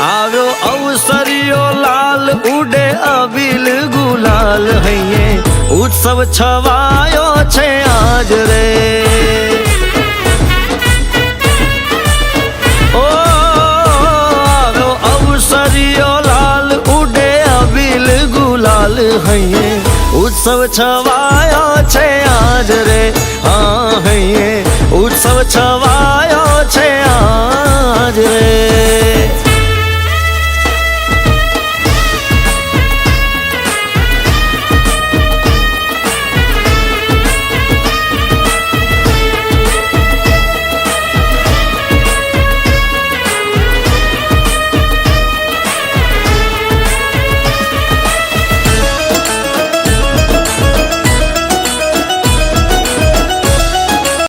આવ્યો અવસરિયો લાલ, ઉડે અબિલ ગુલાલ હૈયે. ઉત્સવ છવાયો છે આજ રે. ઓ, આવ્યો અવસરિયો લાલ, ઉડે અબિલ ગુલાલ હૈયે. ઉત્સવ છવાયો છે આજ રે. હા હૈયે. ઉત્સવ છવા